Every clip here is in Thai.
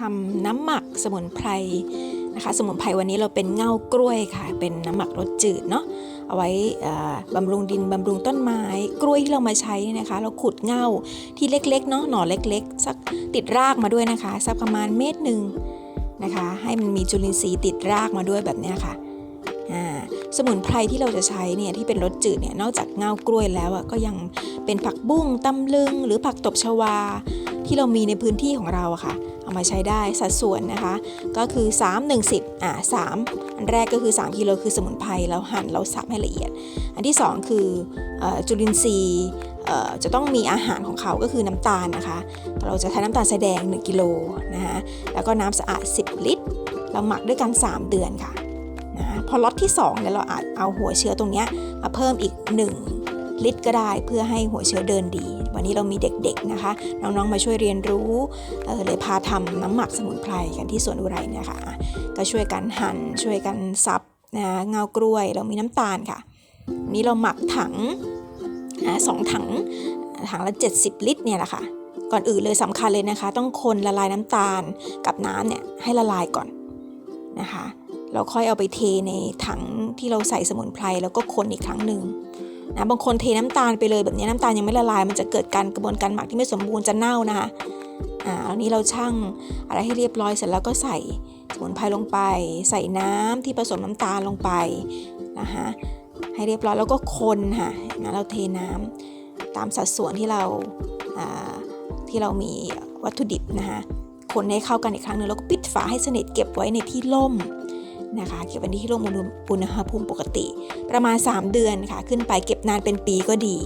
ทำน้ำหมักสมุนไพรนะคะสมุนไพรวันนี้เราเป็นเง่ากล้วยค่ะ เป็นน้ำหมักรสจืดเนาะเอาไว้บำรุงดินบำรุงต้นไม้ กล้วยที่เรามาใช้นะคะ เราขุดเง่าที่เล็กๆเนาะหน่อเล็ก ๆ สักติดรากมาด้วยนะคะสักประมาณเมตรหนึ่งนะคะ ให้มันมีจุลินทรีย์ติดรากมาด้วยแบบนี้ค่ะสมุนไพรที่เราจะใช้เนี่ยที่เป็นรสจืดเนี่ยนอกจากเงากล้วยแล้วก็ยังเป็นผักบุ้งตำลึง หรือผักตบชวา ที่เรามีในพื้นที่ของเราอะค่ะ เอามาใช้ได้สัดส่วนนะคะ ก็คือ 3 1 10อ่า3อันแรกก็คือ 3กิโลคือสมุนไพรเราหั่นเราสับให้ละเอียด อันที่ 2 คืออจุลินทรีย์จะต้องมีอาหารของเขาก็คือน้ำตาลนะคะ เราจะใช้น้ำตาลทรายแดง 1กิโลนะคะแล้วก็น้ำสะอาด 10 ลิตร เราหมักด้วยกัน 3 เดือนค่ะนะพอล็อตที่2เนี่ยเราอาจเอาหัวเชื้อตรงเนี้ยมาเพิ่มอีก 1 ลิตรก็ได้ เพื่อให้หัวเชื้อเดินดี วันนี้เรามีเด็กๆนะคะ น้องๆมาช่วยเรียนรู้เเลยพาทำน้ำหมักสมุนไพรกันที่สวนอุไรเนี่ยค่ะก็ช่วยกันหั่นช่วยกันซับนะเงากล้วยเรามีน้ำตาลค่ะนี้เราหมักถังอะสองถังถังละ 70 ลิตรเนี่ยแหละค่ะก่อนอื่นเลยสำคัญเลยนะคะ ต้องคนละลายน้ำตาลกับน้ำเนี่ยให้ละลายก่อนนะคะเราค่อยเอาไปเทในถังที่เราใส่สมุนไพรแล้วก็คนอีกครั้งหนึ่ง นะบางคนเทน้ำตาลไปเลยแบบนี้น้ำตาลยังไม่ละลาย มันจะเกิดการกระบวนการหมักที่ไม่สมบูรณ์จะเน่านะคะอ่าอันนี้เราชั่งอะไรให้เรียบร้อยเสร็จแล้วก็ใส่สมุนไพรลงไป ใส่น้ำที่ผสมน้ำตาลลงไปนะคะให้เรียบร้อยแล้วก็คนค่ะนะเราเทน้ำตามสัดส่วนที่เราที่เรามีวัตถุดิบนะคะคนให้เข้ากันอีกครั้งหนึงแล้วก็ปิดฝาให้สนิทเก็บไว้ในที่ร่ม นะคะเก็บว้ในที่ร่มอุณหอุณหภูมิปกติ ประมาณ 3 เดือนค่ะ ขึ้นไปเก็บนานเป็นปีก็ดี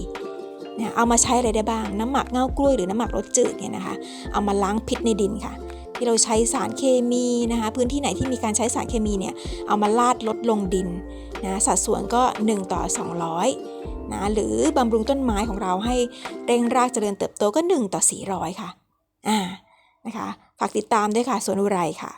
นะเอามาใช้อะไรได้บ้าง น้ำหมักเง่ากล้วยหรือน้ำหมักรสจืดเนี่ยนะคะ เอามาล้างพิษในดินค่ะ ที่เราใช้สารเคมีนะคะ พื้นที่ไหนที่มีการใช้สารเคมีเนี่ย เอามาลาดลดลงดินนะสัดส่วนก็ 1 ต่อ 200นะหรือบำรุงต้นไม้ของเราให้เร่งรากเจริญเติบโตก็ 1 ต่อ 400 ค่ะอ่านะคะฝากติดตามด้วยค่ะสวนอุไรค่ะ